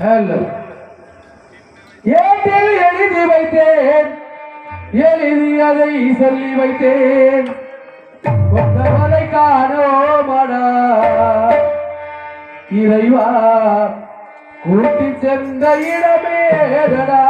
Hello. ஏட்டில் எழுதி வைத்தேன். எழுதி அதை சொல்லி வைத்தேன். கொண்டவரை காணோமடா. இறைவா கூட்டி சென்ற இடமேடா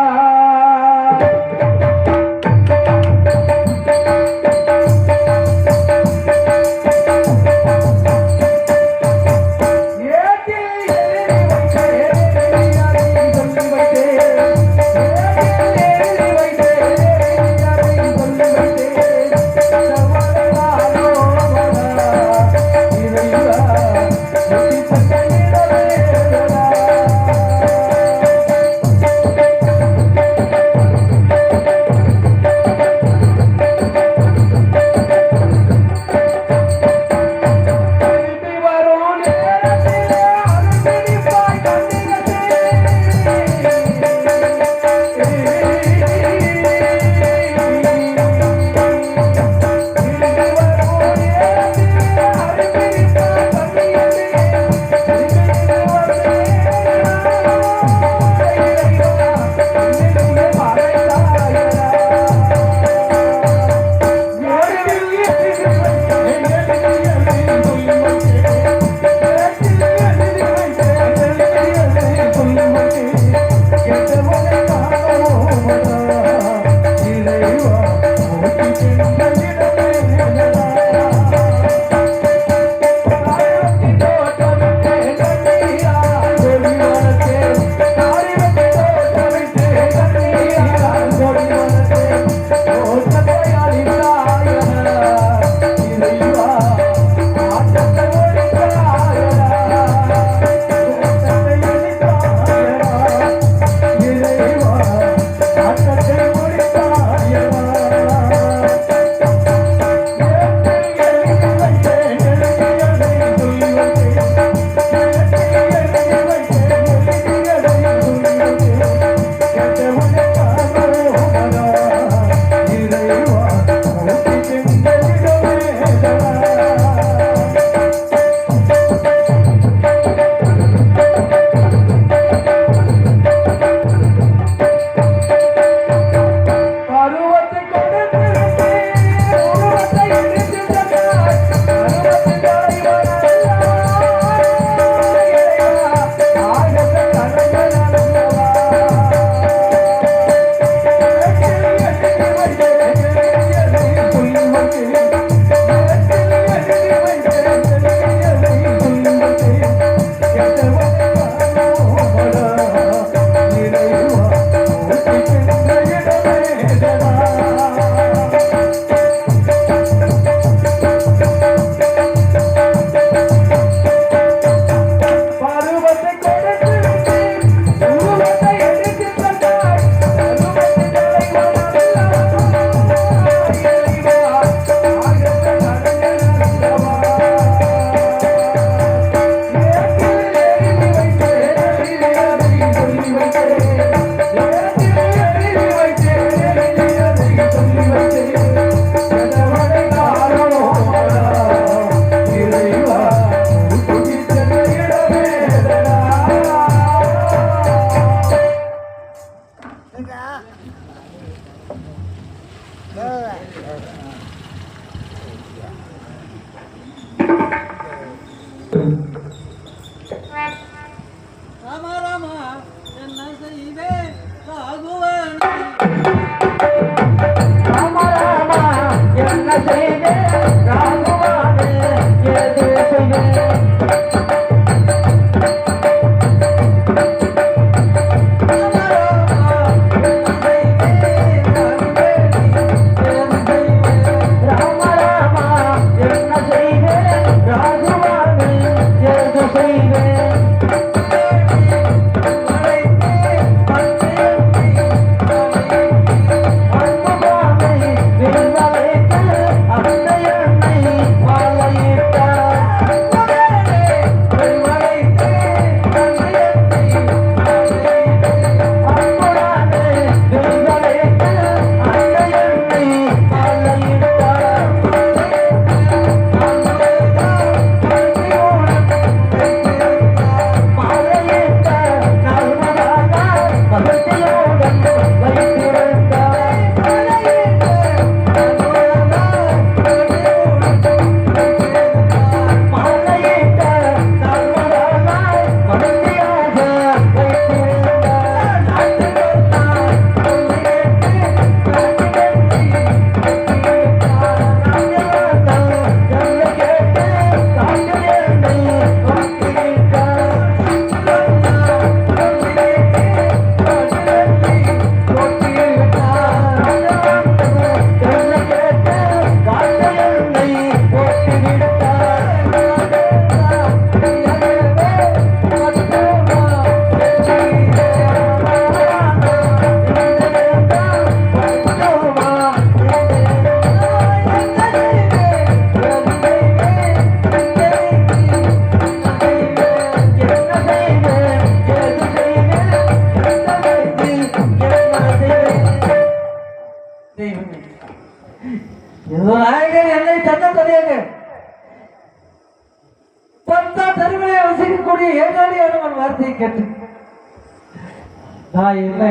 தாய். நான் என்ன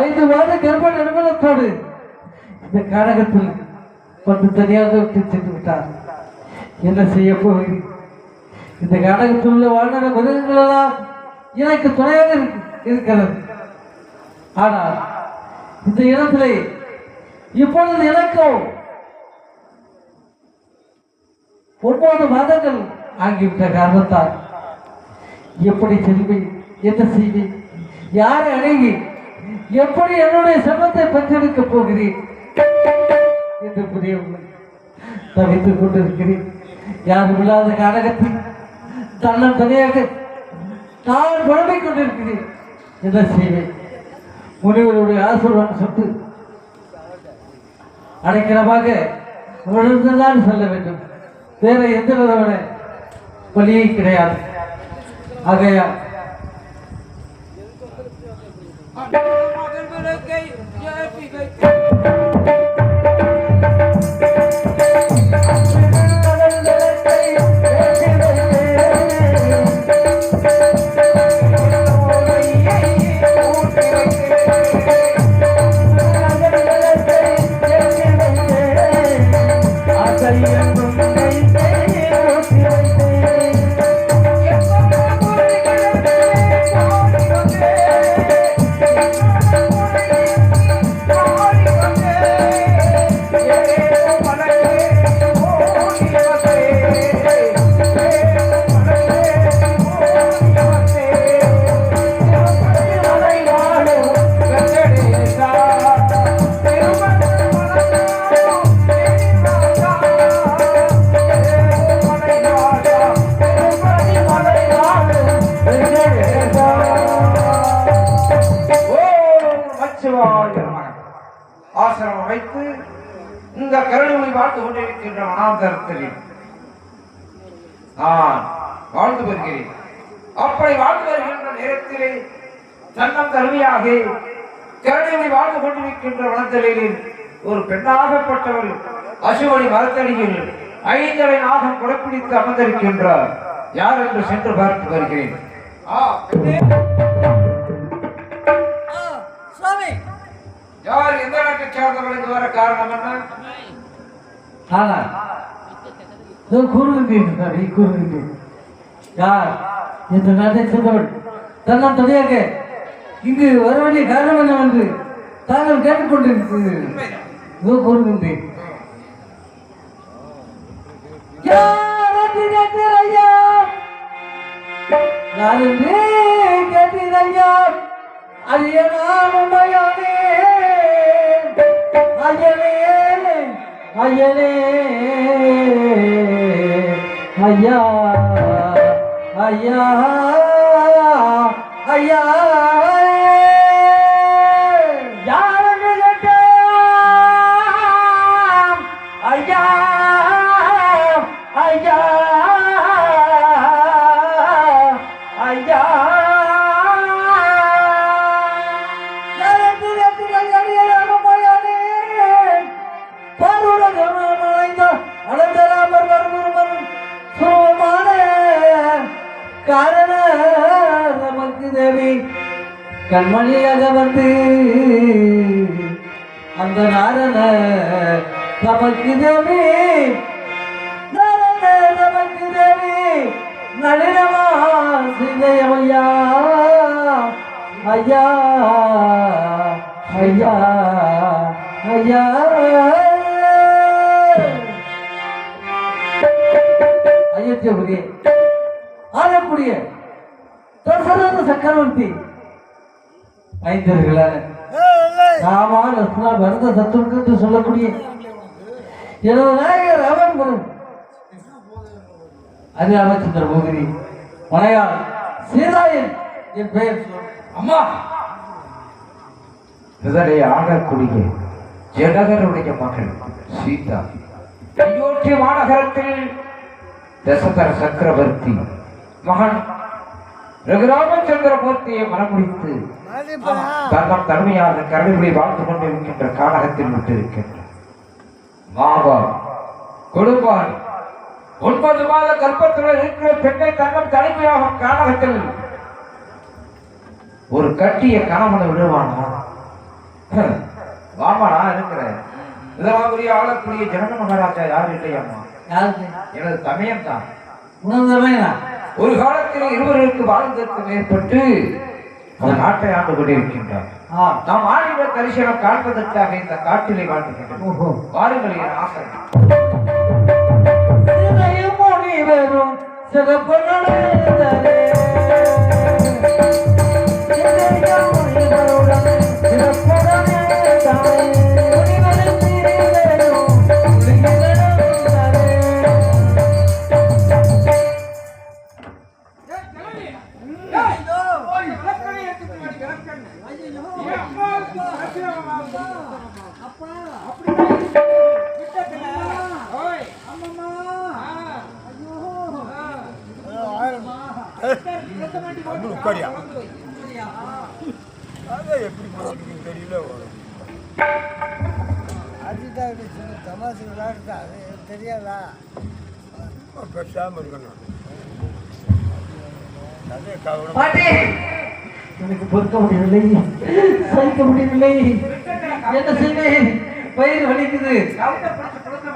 ஐந்து மாத கர்ப்ப நிறுவனத்தோடு இந்த காரகத்தில் வந்து தனியாக விட்டு சென்று விட்டார். என்ன செய்ய போகிறேன் இந்த காரகத்தில் உள்ள வாழ்நாள் மிருகங்கள் எனக்கு துணையாக இருக்கிறது. ஆனால் இந்த இடத்திலே இப்பொழுது எனக்கும் ஒன்பது மாதங்கள் ஆகிவிட்ட காரணத்தால் எப்படி செல்வேன் என்ன செய்வேன்? யாரை அணுகி? எப்படி என்னுடைய செல்வத்தை பெற்றெடுக்க போகிறேன்? என்று புரியவில்லை தவித்துக் கொண்டிருக்கிறேன். யாரும் இல்லாத காலகத்தில் தன்னம் தனியாக நான் குழம்பிக் கொண்டிருக்கிறேன் என்ன செய்வேன். முனிவருடைய ஆசீர்வாதம் சொத்து அடைக்கலமாக உணர்ந்துதான் சொல்ல வேண்டும். வேற எந்த விதமான வழியே கிடையாது. ஆகையா மகன் பெண்ணாகப்பட்டவள் அசுவனி மரத்தடியில் ஐந்தரை நாகம் குடப்பிடித்து அமர்ந்திருக்கின்றார். யார் என்று சென்று பார்த்து வருகிறேன். ஆ, பெண்ணே, ஆ, சுவாமி. யார் எந்த நாட்டை சேர்ந்தவள் என்று வர காரணம் என்ன? சாமி, கூறுகின்றேன் யார் இந்த நாட்டை சேர்ந்தவள் தன்னம் தனியாக இங்கு வர வேண்டிய காரணம் என்னவென்று தாங்கள் கேட்டுக்கொண்டிருக்கிறீர்கள். உண்மைதான். இதோ கூறுகின்றேன் யார் என்று கேட்டீர் ஐயா? நான் என்று கேட்டீர் ஐயா? ஐயா, நான் உண்மையானே. ஐயனே, ஐயனே, ஐயா, ஐயா, கண்மணியாக வந்து அந்த நாரண நமக்கு தேவி நாரண நமக்கு தேவி நளினமா சிந்தையமையா ஐயா ஐயா ஐயா. அயோத்தியபுரி ஆளக்கூடிய தசரத சக்கரவர்த்தி. ஐந்தர்களான ராமா லட்சுமணா பரத சத்துருக்கு என்று சொல்லக்கூடிய எனது நாயகர் ராமன் குரு அது ராமச்சந்திர போகிரி மலையாள் சீதாயன் என் பெயர் அம்மா. இதனை ஆடக்கூடிய ஜனகருடைய மகள் சீதா. அயோத்தி மாநகரத்தில் தசதர சக்கரவர்த்தி மகன் ரகுராமச்சந்திரமூர்த்தியை மனமுடித்து தன்னம் தன்மையாக கருவிலை வாழ்ந்து கொண்டிருக்கின்ற கானகத்தில் விட்டிருக்கின்ற மாவா கொடுப்பான் ஒன்பது மாத கல்பத்தில் இருக்கிற பெண்ணை தன்னம் தனிமையாக கானகத்தில் ஒரு கட்டிய கணவனை விடுவானா? வாமாடா இருக்கிறேன். இதமாதிரி ஆளக்கூடிய ஜனக மகாராஜா யார் இல்லையம்மா? யாருக்கு? எனது தமையன்? தான் ஒரு காலத்தில் இருவருக்கு வாழ்ந்ததற்கு மேற்பட்டு அந்த நாட்டை ஆண்டு கொண்டிருக்கின்றார். நாம் ஆடின தரிசனம் காண்பதற்காக இந்த காட்டிலே வாழ்ந்துகின்றோம் வாருங்கள் என் ஆசை முனிவரும் சிறப்புடனே முடியவில்லை சகிக்க முடியவில்லை. என்ன செய்வேன் பயிர் வலிக்குது. கவுத்தை பிடிச்சு கொடுக்க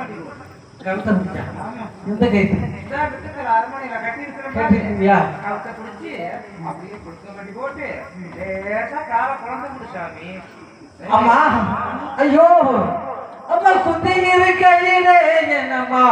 அம்மா. ஐயோ. அம்மா குந்தி இருக்கையிலே என்னம்மா?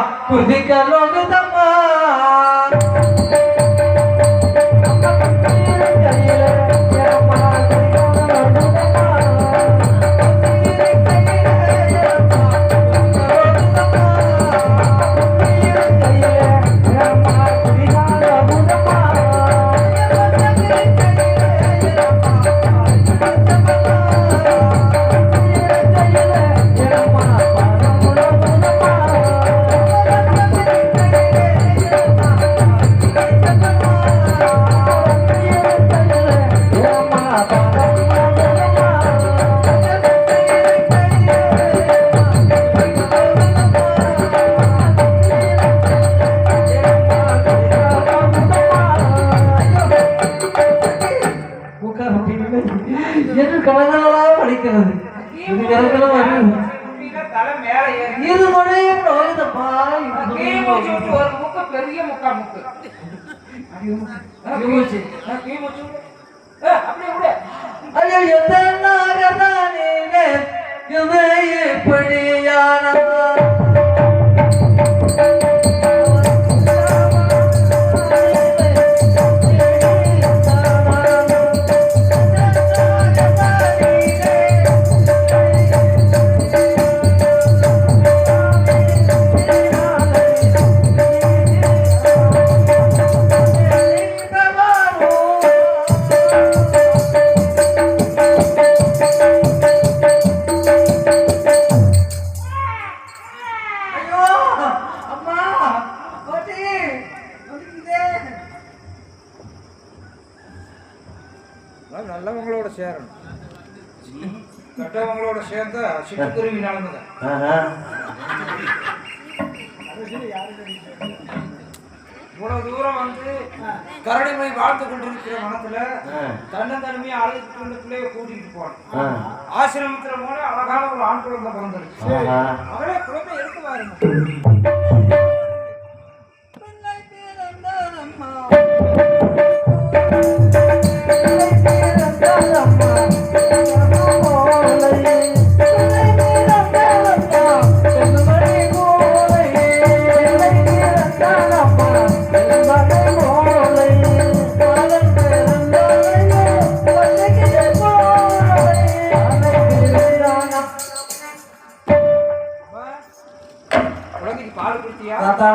இவ்வளவு தூரம் வந்து கரடிமை வாழ்ந்து கொண்டிருக்கிற மனத்துல தன்னந்தனிமையை அழைத்து கொண்டு பிள்ளைய கூட்டிட்டு போனோம் ஆசிரமத்துல போன அழகான ஒரு ஆண் குழந்தை பிறந்துருச்சு அவளே குழந்தை எடுத்து பாருங்க. குழந்தைக்கு தாத்தா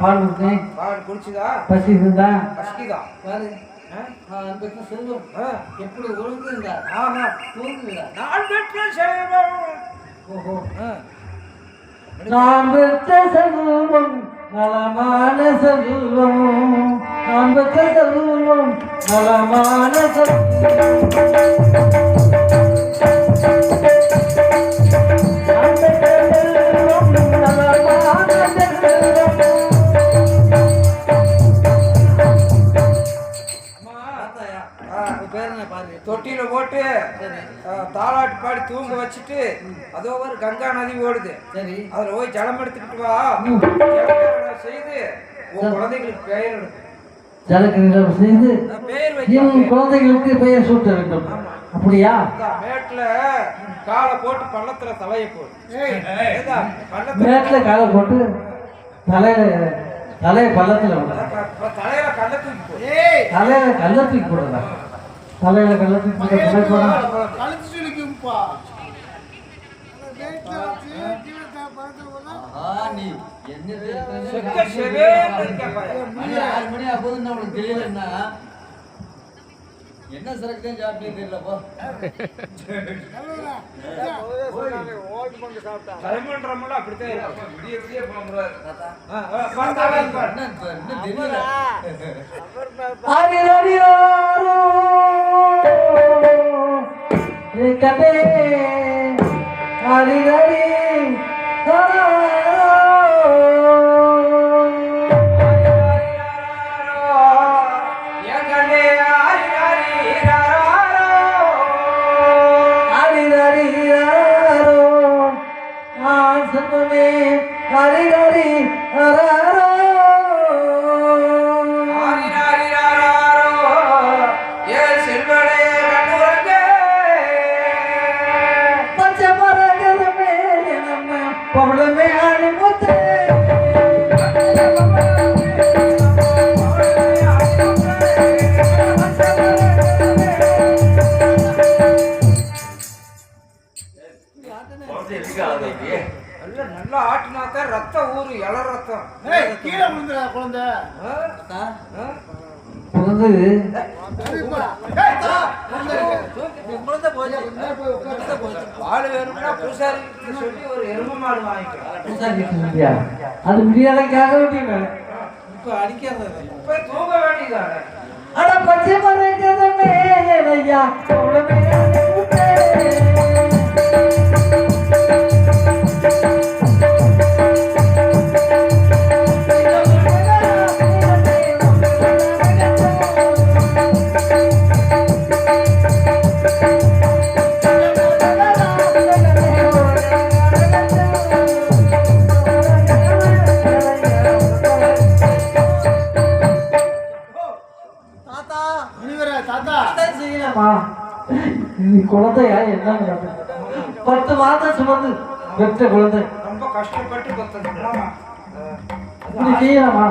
பால் கொடுத்தேன். பால் குடிச்சுதா? பசி இருந்தா பசிக்குதா? பாரு செல்வம். எப்படி உறங்குங்க ஆஹா. தூங்குங்க நான் பெற்ற செல்வம். ஓஹோ. நான் பெற்ற செல்வம் நலமான செல்வம். நான் பெற்ற செல்வம் நலமான செல்வம். தொட்டியில போட்டு அஹ், தாலாட்டு பாடி தூங்க வச்சுட்டு அதோ ஒரு கங்கா நதி ஓடுது. சரி. அதுல போய் ஜலம் எடுத்துக்கிட்டு வா. செய்து உன் குழந்தைகளுக்கு பெயர். ஜலக்கிரீடம் செய்து என் குழந்தைகளுக்கு பெயர் சூட்ட வேண்டும். அப்படியா? மேட்ல காலை போட்டு பள்ளத்துல தலைய போடு. மேட்ல காலை போட்டு தலையில தலைய பள்ளத்துல தலையில கல்ல தூக்கி தலையில கல்ல தூக்கி போடுறா தலையில ஆ நீ என்ன? சரக்கு தான் சாப்பிட்டு தெரியலப்பா அப்படித்தான் இருக்கும். cuéntame, adiós. நல்லா ஆட்டினாத்தான் ரத்தம் ஊறு இள ரத்தம். கீழே விழுந்துடா குழந்தை? அது முடியாதக்காக வேண்டிய இப்ப அடிக்காத போய் தூங்க வேண்டியதானே அட பச்சை மரகத மேலே ஐயா நடக்குது? பத்து மாதம் சுமந்து பெற்ற குழந்தை. ரொம்ப கஷ்டப்பட்டு. இப்படி செய்யலாமா?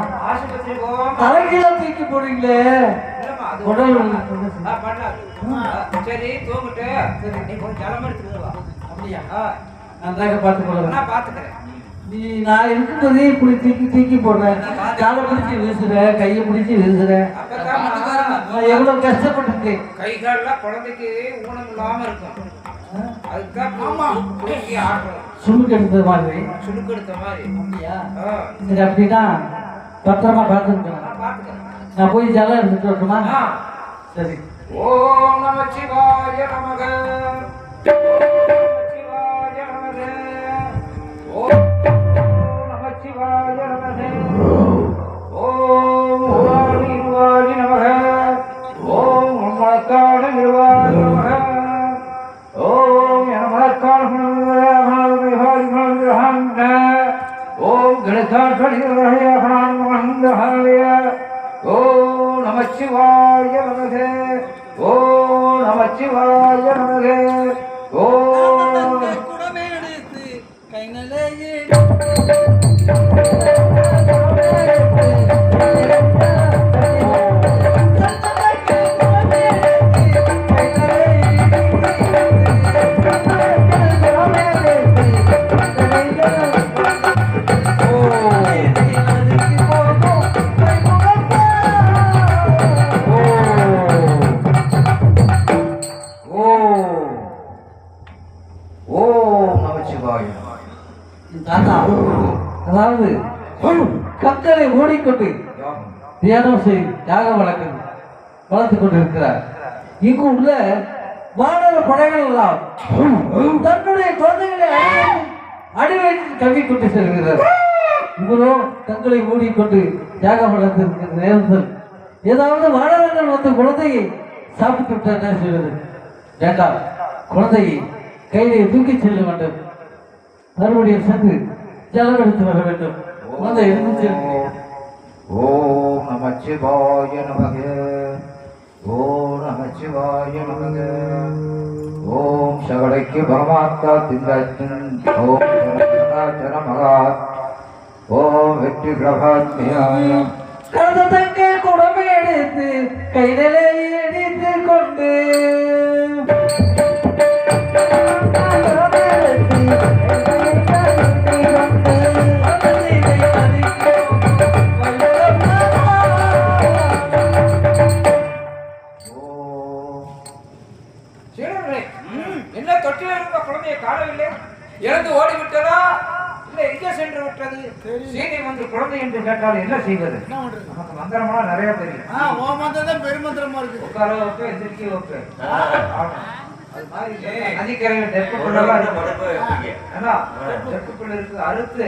தலைகீழ தூக்கி அது உடல் சரி தூங்கிட்டு. நீ கொஞ்சம் ஜலம் அப்படியா? நன்றாக பார்த்துக் கொள்ளலாம் நான் பாத்துக்கிறேன் நீ நான் இருக்கும்போதே இப்படி தூக்கி தூக்கி போடுறேன். காலை பிடிச்சி வீசுற கையை பிடிச்சி வீசுற அப்பதான் நான் எவ்வளவு கஷ்டப்பட்டிருக்கேன். கை கால்லாம் குழந்தைக்கு ஊனம் இல்லாம இருக்கும். அதுக்குதான் குலுக்கி ஆடுறோம். சுருக்கு எடுத்தது மாதிரி. சுடுக்கெடுத்த மாதிரி. அப்படியா? சரி அப்படின்னா பத்திரமா பார்த்துருக்கேன் நான் பாத்துக்கிறேன் நான் போய் ஜலம் எடுத்துட்டு வரட்டுமா. சரி. ஓம் நம சிவாய நமக. சிவாய நமக. ஓம் ஓம் கணக்காட்படி ஓம் நமச்சிவாய நமக ஓம் நமச்சிவாய நமக வளர்த்து கொண்டிருக்கிறார். இங்கு உள்ள மாணவ படைகள் எல்லாம் தன்னுடைய குழந்தைகளை அடிவைத்து கவி கொண்டு செல்கிறார். இவரோ தங்களை மூடிக்கொண்டு தியாகம் வளர்த்திருக்கிற நேரத்தில் ஏதாவது மாணவர்கள் வந்து குழந்தையை சாப்பிட்டு விட்டார் சொல்வது செய்வது? வேண்டாம் குழந்தையை கையிலே தூக்கி செல்ல வேண்டும். மறுபடியும் சென்று ஜலம் எடுத்து வர வேண்டும். குழந்தை எழுந்து ஓம் நமச்சிவாய நமகே. ஓம் நமச்சிவாய நமக ஓம் சகலைக்கு பரமாத்மா திந்தாச்சின். ஓம் சரணாச்சர மகா. ஓம் வெற்றி பிரபாத்மியாய. கருதத்தக்க குடமை எடுத்து கைதலை எடுத்து கொண்டு Thank you. குழந்தை என்று கேட்டால் என்ன செய்வது? நமக்கு மந்திரமெல்லாம் நிறைய தெரியும். ஆ ஓ மந்திரம் தான் பெருமந்திரமா இருக்கு உட்கார வைப்பேன் எந்திரிக்க மாதிரி நதிக்கரையில ஏன்னா, தெற்குக்குள்ள இருக்கு அறுத்து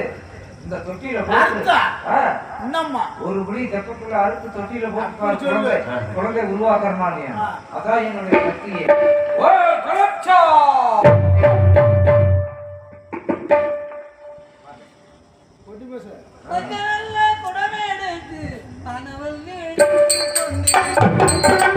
இந்த தொட்டியில போட்டு ஒரு புடி தெற்குக்குள்ள அறுத்து தொட்டியில போட்டு. குழந்தை. உருவாக்குறமா ஆ. அதான் என்னுடைய சக்தியே பேச கொண்டு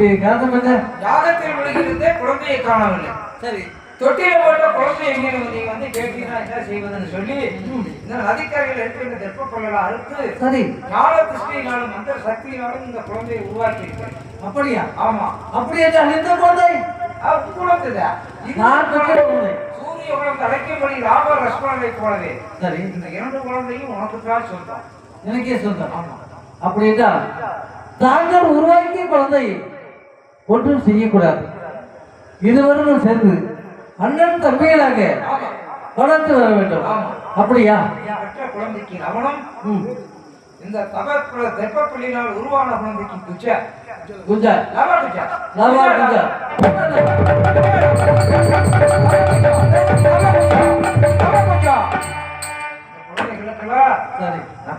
வேண்டிய காரணம் என்ன? யாகத்தில் விழுகிறதே குழந்தையை காணவில்லை. சரி. தொட்டியில போட்ட குழந்தை எங்கே நீங்க வந்து கேட்டீங்கன்னா என்ன செய்வதுன்னு சொல்லி இந்த நதிக்கரையில் இருக்கிற இந்த தெப்ப கொள்ளலாம் அறுத்து சரி. ஞான திருஷ்டியினாலும் மந்திர சக்தியினாலும் இந்த குழந்தையை உருவாக்கி அப்படியா? ஆமா. அப்படி என்றால் இந்த குழந்தை? அது குழந்தைதா இது நான் பெற்ற குழந்தை சூரிய குழந்தை அழைக்கும்படி ராம லட்சுமணனை போலவே. சரி. இந்த இரண்டு குழந்தையும் உனக்கு தான் சொல்றோம் எனக்கே சொந்தம். அப்படி என்றால் தாங்கள் உருவாக்கிய குழந்தை ஒன்றும் செய்யக்கூடாது. இருவரும் சேர்ந்து அண்ணன் தம்பிகளாக வளர்த்து வர வேண்டும். அப்படியா? குழந்தைக்கு லவணம் ம். இந்த தப தெப்பப்பள்ளியினால் உருவான குழந்தைக்கு குச்ச குஞ்சா லவ குச்ச லவா குஞ்சா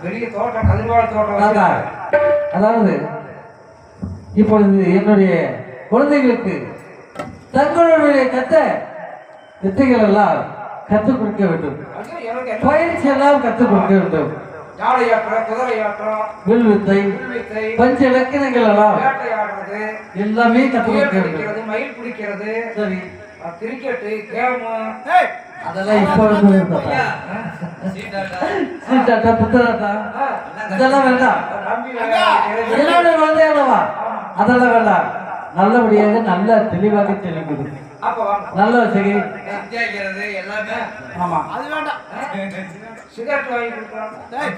பெரிய தோட்டம் கதிர்வாழ் தோட்டம். அதாவது இப்பொழுது என்னுடைய குழந்தைகளுக்கு தங்களுடைய கத்த வித்தைகள் எல்லாம் கற்றுக் கொடுக்க வேண்டும். எனக்கு என்ன பயிற்சி எல்லாம் கற்றுக் கொடுக்க வேண்டும். யானையாற்றம் குதிரையாற்றம் வில் வித்தை பஞ்ச இலக்கியங்கள் எல்லாம் எல்லாமே கற்றுக் புயல் கொடுக்க வேண்டும். மயில் பிடிக்கிறது சரி. அஹ், கிரிக்கெட்டு அதெல்லாம் இப்போ வந்து சீட்டாட்டா புத்தராட்டா இதெல்லாம் வேண்டாம். நம்பி என்னோட குழந்தைகளவா அதெல்லாம் வேண்டாம். நல்லபடியாக நல்லா தெளிவாக தெளிவுது. அப்ப வாங்க. நல்ல சரி. எல்லாமே. ஆமா. அது வேண்டாம். சிகரெட் வாங்கி கொடுக்குறாங்க டேய்